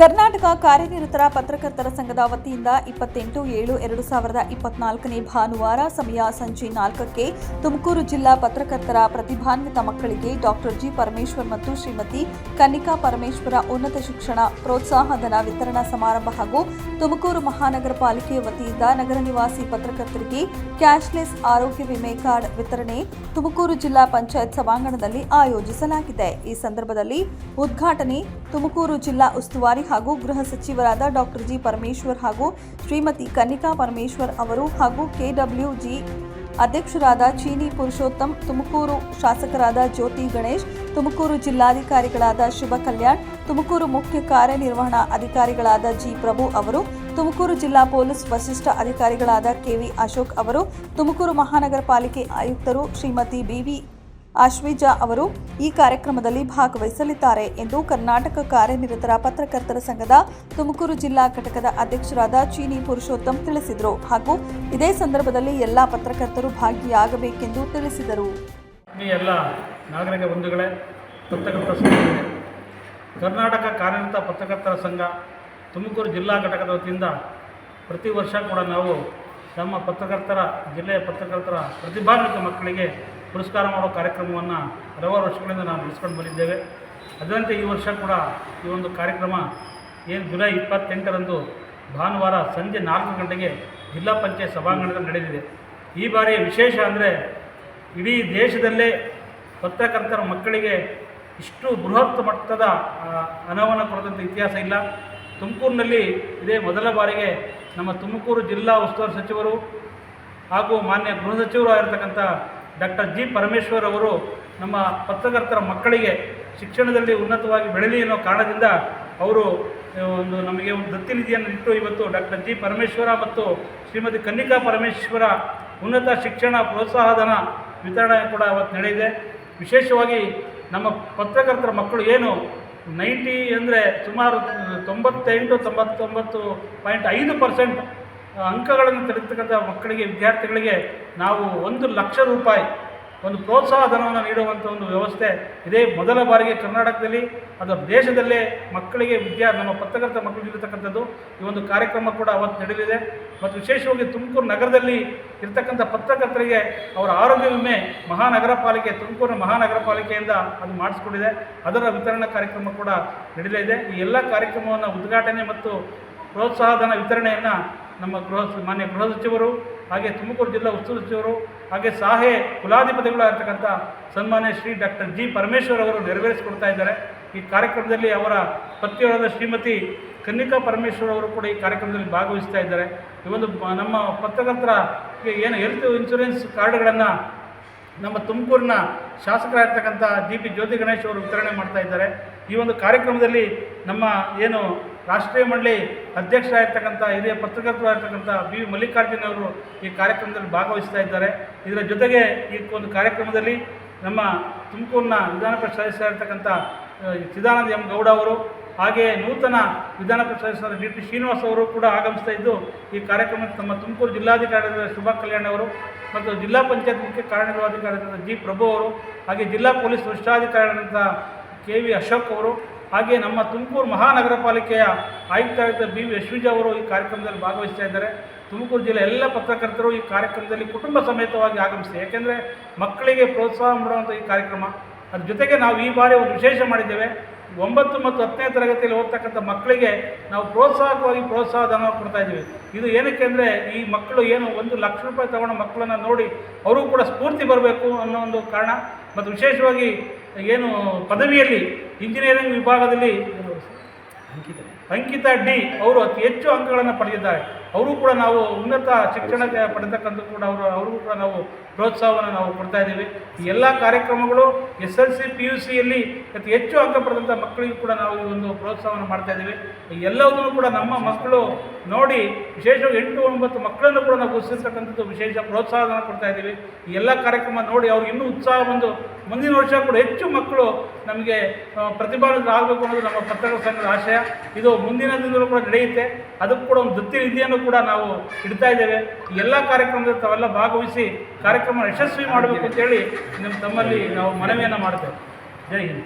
ಕರ್ನಾಟಕ ಕಾರ್ಯನಿರತರ ಪತ್ರಕರ್ತರ ಸಂಘದ ವತಿಯಿಂದ ಇಪ್ಪತ್ತೆಂಟು ಏಳು ಎರಡು ಸಾವಿರದ ಇಪ್ಪತ್ನಾಲ್ಕನೇ ಭಾನುವಾರ ಸಮಯ ಸಂಜೆ ನಾಲ್ಕಕ್ಕೆ ತುಮಕೂರು ಜಿಲ್ಲಾ ಪತ್ರಕರ್ತರ ಪ್ರತಿಭಾನ್ವಿತ ಮಕ್ಕಳಿಗೆ ಡಾಕ್ಟರ್ ಜಿ ಪರಮೇಶ್ವರ್ ಮತ್ತು ಶ್ರೀಮತಿ ಕನ್ನಿಕಾ ಪರಮೇಶ್ವರ ಉನ್ನತ ಶಿಕ್ಷಣ ಪ್ರೋತ್ಸಾಹಧನ ವಿತರಣಾ ಸಮಾರಂಭ ಹಾಗೂ ತುಮಕೂರು ಮಹಾನಗರ ಪಾಲಿಕೆ ವತಿಯಿಂದ ನಗರ ನಿವಾಸಿ ಪತ್ರಕರ್ತರಿಗೆ ಕ್ಯಾಶ್ಲೆಸ್ ಆರೋಗ್ಯ ವಿಮೆ ಕಾರ್ಡ್ ವಿತರಣೆ ತುಮಕೂರು ಜಿಲ್ಲಾ ಪಂಚಾಯತ್ ಸಭಾಂಗಣದಲ್ಲಿ ಆಯೋಜಿಸಲಾಗಿದೆ. ಈ ಸಂದರ್ಭದಲ್ಲಿ ಉದ್ಘಾಟನೆ ತುಮಕೂರು ಜಿಲ್ಲಾ ಉಸ್ತುವಾರಿ ಹಾಗೂ ಗೃಹ ಸಚಿವರಾದ ಡಾಕ್ಟರ್ ಜಿ ಪರಮೇಶ್ವರ್ ಹಾಗೂ ಶ್ರೀಮತಿ ಕನಿಕಾ ಪರಮೇಶ್ವರ್ ಅವರು ಹಾಗೂ ಕೆಡಬ್ಲ್ಯೂಜಿ ಅಧ್ಯಕ್ಷರಾದ ಚೀನಿ ಪುರುಷೋತ್ತಮ್, ತುಮಕೂರು ಶಾಸಕರಾದ ಜ್ಯೋತಿ ಗಣೇಶ್, ತುಮಕೂರು ಜಿಲ್ಲಾಧಿಕಾರಿಗಳಾದ ಶುಭ ಕಲ್ಯಾಣ್, ತುಮಕೂರು ಮುಖ್ಯ ಕಾರ್ಯನಿರ್ವಹಣಾ ಅಧಿಕಾರಿಗಳಾದ ಜಿ ಪ್ರಭು ಅವರು, ತುಮಕೂರು ಜಿಲ್ಲಾ ಪೊಲೀಸ್ ವರಿಷ್ಠ ಅಧಿಕಾರಿಗಳಾದ ಕೆವಿ ಅಶೋಕ್ ಅವರು, ತುಮಕೂರು ಮಹಾನಗರ ಪಾಲಿಕೆ ಆಯುಕ್ತರು ಶ್ರೀಮತಿ ಬಿವಿ ಆಶ್ವೇಜಾ ಅವರು ಈ ಕಾರ್ಯಕ್ರಮದಲ್ಲಿ ಭಾಗವಹಿಸಲಿದ್ದಾರೆ ಎಂದು ಕರ್ನಾಟಕ ಕಾರ್ಯನಿರತರ ಪತ್ರಕರ್ತರ ಸಂಘದ ತುಮಕೂರು ಜಿಲ್ಲಾ ಘಟಕದ ಅಧ್ಯಕ್ಷರಾದ ಚೀನಿ ಪುರುಷೋತ್ತಮ್ ತಿಳಿಸಿದರು ಹಾಗೂ ಇದೇ ಸಂದರ್ಭದಲ್ಲಿ ಎಲ್ಲಾ ಪತ್ರಕರ್ತರು ಭಾಗಿಯಾಗಬೇಕೆಂದು ತಿಳಿಸಿದರು. ಎಲ್ಲ ನಾಗರಿಕ ಬಂಧುಗಳೇ, ಪತ್ರಕರ್ತರ ಕರ್ನಾಟಕ ಕಾರ್ಯನಿರತ ಪತ್ರಕರ್ತರ ಸಂಘ, ತುಮಕೂರು ಜಿಲ್ಲಾ ಘಟಕದ ವತಿಯಿಂದ ಪ್ರತಿ ವರ್ಷ ಕೂಡ ನಾವು ನಮ್ಮ ಪತ್ರಕರ್ತರ, ಜಿಲ್ಲೆಯ ಪತ್ರಕರ್ತರ ಪ್ರತಿಭಾನ್ವಿತ ಮಕ್ಕಳಿಗೆ ಪುರಸ್ಕಾರ ಮಾಡೋ ಕಾರ್ಯಕ್ರಮವನ್ನು ಹಲವಾರು ವರ್ಷಗಳಿಂದ ನಾವು ನಡೆಸ್ಕೊಂಡು ಬಂದಿದ್ದೇವೆ. ಅದರಂತೆ ಈ ವರ್ಷ ಕೂಡ ಈ ಒಂದು ಕಾರ್ಯಕ್ರಮ ಏನು ಜುಲೈ ಇಪ್ಪತ್ತೆಂಟರಂದು ಭಾನುವಾರ ಸಂಜೆ ನಾಲ್ಕು ಗಂಟೆಗೆ ಜಿಲ್ಲಾ ಪಂಚಾಯತ್ ಸಭಾಂಗಣದಲ್ಲಿ ನಡೆದಿದೆ. ಈ ಬಾರಿ ವಿಶೇಷ ಅಂದರೆ ಇಡೀ ದೇಶದಲ್ಲೇ ಪತ್ರಕರ್ತರ ಮಕ್ಕಳಿಗೆ ಇಷ್ಟು ಬೃಹತ್ ಮಟ್ಟದ ಅನವನ ಕೊಡದಂಥ ಇತಿಹಾಸ ಇಲ್ಲ. ತುಮಕೂರಿನಲ್ಲಿ ಇದೇ ಮೊದಲ ಬಾರಿಗೆ ನಮ್ಮ ತುಮಕೂರು ಜಿಲ್ಲಾ ಉಸ್ತುವಾರಿ ಸಚಿವರು ಹಾಗೂ ಮಾನ್ಯ ಗೃಹ ಸಚಿವರು ಆಗಿರ್ತಕ್ಕಂಥ ಡಾಕ್ಟರ್ ಜಿ ಪರಮೇಶ್ವರ್ ಅವರು ನಮ್ಮ ಪತ್ರಕರ್ತರ ಮಕ್ಕಳಿಗೆ ಶಿಕ್ಷಣದಲ್ಲಿ ಉನ್ನತವಾಗಿ ಬೆಳಲಿ ಅನ್ನೋ ಕಾರಣದಿಂದ ಅವರು ಒಂದು ನಮಗೆ ಒಂದು ದತ್ತಿ ನಿಧಿಯನ್ನು ಇಟ್ಟು ಇವತ್ತು ಡಾಕ್ಟರ್ ಜಿ ಪರಮೇಶ್ವರ ಮತ್ತು ಶ್ರೀಮತಿ ಕನ್ನಿಕಾ ಪರಮೇಶ್ವರ ಉನ್ನತ ಶಿಕ್ಷಣ ಪ್ರೋತ್ಸಾಹಧನ ವಿತರಣೆ ಕೂಡ ಅವತ್ತು ನಡೆಯಿದೆ ವಿಶೇಷವಾಗಿ ನಮ್ಮ ಪತ್ರಕರ್ತರ ಮಕ್ಕಳು ಏನು ನೈಂಟಿ ಅಂದರೆ ಸುಮಾರು ತೊಂಬತ್ತೆಂಟು ತೊಂಬತ್ತೊಂಬತ್ತು ಪಾಯಿಂಟ್ ಐದು ಪರ್ಸೆಂಟ್ ಅಂಕಗಳನ್ನು ತೆಗೆದುತಕ್ಕಂಥ ಮಕ್ಕಳಿಗೆ, ವಿದ್ಯಾರ್ಥಿಗಳಿಗೆ ನಾವು ಒಂದು ಲಕ್ಷ ರೂಪಾಯಿ, ಒಂದು ಪ್ರೋತ್ಸಾಹ ಧನವನ್ನು ನೀಡುವಂಥ ಒಂದು ವ್ಯವಸ್ಥೆ ಇದೇ ಮೊದಲ ಬಾರಿಗೆ ಕರ್ನಾಟಕದಲ್ಲಿ, ಅದು ದೇಶದಲ್ಲೇ ಮಕ್ಕಳಿಗೆ, ವಿದ್ಯಾ, ನಮ್ಮ ಪತ್ರಕರ್ತ ಮಕ್ಕಳಿಗೆ ಇರತಕ್ಕಂಥದ್ದು. ಈ ಒಂದು ಕಾರ್ಯಕ್ರಮ ಕೂಡ ಅವತ್ತು ನಡೆಯಲಿದೆ. ಮತ್ತು ವಿಶೇಷವಾಗಿ ತುಮಕೂರು ನಗರದಲ್ಲಿ ಇರತಕ್ಕಂಥ ಪತ್ರಕರ್ತರಿಗೆ ಅವರ ಆರೋಗ್ಯ ವಿಮೆ ಮಹಾನಗರ ಪಾಲಿಕೆ ತುಮಕೂರು ಮಹಾನಗರ ಪಾಲಿಕೆಯಿಂದ ಅದು ಮಾಡಿಸ್ಕೊಂಡಿದೆ. ಅದರ ವಿತರಣಾ ಕಾರ್ಯಕ್ರಮ ಕೂಡ ನಡೆಯಲಿದೆ. ಈ ಎಲ್ಲ ಕಾರ್ಯಕ್ರಮವನ್ನು ಉದ್ಘಾಟನೆ ಮತ್ತು ಪ್ರೋತ್ಸಾಹಧನ ವಿತರಣೆಯನ್ನು ನಮ್ಮ ಗೃಹ ಮಾನ್ಯ ಗೃಹ ಸಚಿವರು, ಹಾಗೆ ತುಮಕೂರು ಜಿಲ್ಲಾ ಉಸ್ತುವಾರಿ ಸಚಿವರು, ಹಾಗೆ ಸಾಹೆ ಕುಲಾಧಿಪತಿಗಳಾಗಿರ್ತಕ್ಕಂಥ ಸನ್ಮಾನ್ಯ ಶ್ರೀ ಡಾಕ್ಟರ್ ಜಿ ಪರಮೇಶ್ವರ್ ಅವರು ನೆರವೇರಿಸಿಕೊಡ್ತಾ ಇದ್ದಾರೆ. ಈ ಕಾರ್ಯಕ್ರಮದಲ್ಲಿ ಅವರ ಪತ್ನಿಯವರಾದ ಶ್ರೀಮತಿ ಕನ್ನಿಕಾ ಪರಮೇಶ್ವರ್ ಅವರು ಕೂಡ ಈ ಕಾರ್ಯಕ್ರಮದಲ್ಲಿ ಭಾಗವಹಿಸ್ತಾ ಇದ್ದಾರೆ. ಈ ಒಂದು ನಮ್ಮ ಪತ್ರಕರ್ತರ ಏನು ಹೆಲ್ತ್ ಇನ್ಶೂರೆನ್ಸ್ ಕಾರ್ಡ್ಗಳನ್ನು ನಮ್ಮ ತುಮಕೂರಿನ ಶಾಸಕರಾಗಿರ್ತಕ್ಕಂಥ ಜಿ ಪಿ ಜ್ಯೋತಿ ಗಣೇಶ್ ಅವರು ವಿತರಣೆ ಮಾಡ್ತಾ ಇದ್ದಾರೆ. ಈ ಒಂದು ಕಾರ್ಯಕ್ರಮದಲ್ಲಿ ನಮ್ಮ ಏನು ರಾಷ್ಟ್ರೀಯ ಮಂಡಳಿ ಅಧ್ಯಕ್ಷರಾಗಿರ್ತಕ್ಕಂಥ, ಹಿರಿಯ ಪತ್ರಕರ್ತರಾಗಿರ್ತಕ್ಕಂಥ ಬಿ. ಮಲ್ಲಿಕಾರ್ಜುನ್ ಅವರು ಈ ಕಾರ್ಯಕ್ರಮದಲ್ಲಿ ಭಾಗವಹಿಸ್ತಾ ಇದ್ದಾರೆ. ಇದರ ಜೊತೆಗೆ ಈ ಒಂದು ಕಾರ್ಯಕ್ರಮದಲ್ಲಿ ನಮ್ಮ ತುಮಕೂರಿನ ವಿಧಾನ ಪರಿಷತ್ ಸದಸ್ಯರಾಗಿರ್ತಕ್ಕಂಥ ಚಿದಾನಂದ ಎಂ ಗೌಡ ಅವರು ಹಾಗೆಯೇ ನೂತನ ವಿಧಾನ ಪರಿಷತ್ ಸದಸ್ಯರ ಡಿ. ಟಿ. ಶ್ರೀನಿವಾಸ್ ಅವರು ಕೂಡ ಆಗಮಿಸ್ತಾ ಇದ್ದು ಈ ಕಾರ್ಯಕ್ರಮಕ್ಕೆ ನಮ್ಮ ತುಮಕೂರು ಜಿಲ್ಲಾಧಿಕಾರಿ ಶುಭಾ ಕಲ್ಯಾಣ್ ಅವರು ಮತ್ತು ಜಿಲ್ಲಾ ಪಂಚಾಯತ್ ಮುಖ್ಯ ಕಾರ್ಯನಿರ್ವಾಹಕಾರಿಯಾದ ಜಿ. ಪ್ರಭು ಅವರು ಹಾಗೆ ಜಿಲ್ಲಾ ಪೊಲೀಸ್ ವರಿಷ್ಠಾಧಿಕಾರಿಗಳಾದಂಥ ಕೆ. ವಿ. ಅಶೋಕ್ ಅವರು ಹಾಗೆ ನಮ್ಮ ತುಮಕೂರು ಮಹಾನಗರ ಪಾಲಿಕೆಯ ಆಯುಕ್ತರಾದ ಬಿ ವಿ ಯಶ್ವಿಜ ಅವರು ಈ ಕಾರ್ಯಕ್ರಮದಲ್ಲಿ ಭಾಗವಹಿಸ್ತಾ ಇದ್ದಾರೆ. ತುಮಕೂರು ಜಿಲ್ಲೆ ಎಲ್ಲ ಪತ್ರಕರ್ತರು ಈ ಕಾರ್ಯಕ್ರಮದಲ್ಲಿ ಕುಟುಂಬ ಸಮೇತವಾಗಿ ಆಗಮಿಸಿ, ಯಾಕೆಂದರೆ ಮಕ್ಕಳಿಗೆ ಪ್ರೋತ್ಸಾಹ ಮಾಡುವಂಥ ಈ ಕಾರ್ಯಕ್ರಮ. ಅದ್ರ ಜೊತೆಗೆ ನಾವು ಈ ಬಾರಿ ಒಂದು ವಿಶೇಷ ಮಾಡಿದ್ದೇವೆ. ಒಂಬತ್ತು ಮತ್ತು ಹತ್ತನೇ ತರಗತಿಯಲ್ಲಿ ಓದ್ತಕ್ಕಂಥ ಮಕ್ಕಳಿಗೆ ನಾವು ಪ್ರೋತ್ಸಾಹಕವಾಗಿ ಪ್ರೋತ್ಸಾಹ ಧನ ಕೊಡ್ತಾ ಇದ್ದೀವಿ. ಇದು ಏನಕ್ಕೆ ಅಂದರೆ ಈ ಮಕ್ಕಳು ಏನು ಒಂದು ಲಕ್ಷ ರೂಪಾಯಿ ತಗೊಂಡ ಮಕ್ಕಳನ್ನು ನೋಡಿ ಅವರು ಕೂಡ ಸ್ಫೂರ್ತಿ ಬರಬೇಕು ಅನ್ನೋ ಒಂದು ಕಾರಣ. ಮತ್ತು ವಿಶೇಷವಾಗಿ ಏನು ಪದವಿಯಲ್ಲಿ ಇಂಜಿನಿಯರಿಂಗ್ ವಿಭಾಗದಲ್ಲಿ ಅಂಕಿತ. ಡಿ ಅವರು ಅತಿ ಹೆಚ್ಚು ಅಂಕಗಳನ್ನು ಪಡೆದಿದ್ದಾರೆ. ಅವರು ಕೂಡ ನಾವು ಉನ್ನತ ಶಿಕ್ಷಣ ಪಡೆತಕ್ಕಂಥ ಕೂಡ ಅವರು ಅವ್ರಿಗೂ ಕೂಡ ನಾವು ಪ್ರೋತ್ಸಾಹವನ್ನು ನಾವು ಕೊಡ್ತಾ ಇದ್ದೀವಿ. ಈ ಎಲ್ಲ ಕಾರ್ಯಕ್ರಮಗಳು S L C, P U ಸಿಯಲ್ಲಿ ಅತಿ ಹೆಚ್ಚು ಅಂಕ ಪಡೆದಂಥ ಮಕ್ಕಳಿಗೂ ಕೂಡ ನಾವು ಈ ಒಂದು ಪ್ರೋತ್ಸಾಹವನ್ನು ಮಾಡ್ತಾ ಇದ್ದೀವಿ. ಈ ಕೂಡ ನಮ್ಮ ಮಕ್ಕಳು ನೋಡಿ, ವಿಶೇಷವಾಗಿ ಎಂಟು ಒಂಬತ್ತು ಮಕ್ಕಳನ್ನು ಕೂಡ ನಾವು ಗುರುತಿಸ್ತಕ್ಕಂಥದ್ದು ವಿಶೇಷ ಪ್ರೋತ್ಸಾಹವನ್ನು ಕೊಡ್ತಾ ಇದ್ದೀವಿ. ಈ ಎಲ್ಲ ಕಾರ್ಯಕ್ರಮ ನೋಡಿ ಅವ್ರಿಗೆ ಇನ್ನೂ ಉತ್ಸಾಹ ಬಂದು ಮುಂದಿನ ವರ್ಷ ಕೂಡ ಹೆಚ್ಚು ಮಕ್ಕಳು ನಮಗೆ ಪ್ರತಿಭಾನ್ವಿತರಾಗಬೇಕು ಅನ್ನೋದು ನಮ್ಮ ಪತ್ರಕರ್ತರ ಸಂಘದ ಆಶಯ. ಇದು ಮುಂದಿನ ದಿನದಲ್ಲೂ ಕೂಡ ನಡೆಯುತ್ತೆ. ಅದಕ್ಕೂ ಕೂಡ ಒಂದು ದತ್ತಿ ನಿಧಿಯನ್ನು ಕೂಡ ನಾವು ಇಡ್ತಾ ಇದ್ದೇವೆ. ಎಲ್ಲ ಕಾರ್ಯಕ್ರಮದಲ್ಲಿ ತಾವೆಲ್ಲ ಭಾಗವಹಿಸಿ ಕಾರ್ಯಕ್ರಮ ಯಶಸ್ವಿ ಮಾಡಬೇಕು ಅಂತೇಳಿ ನಮ್ಮ ತಮ್ಮಲ್ಲಿ ನಾವು ಮನವಿಯನ್ನು ಮಾಡ್ತೇವೆ. ಜೈ ಹಿಂದ್.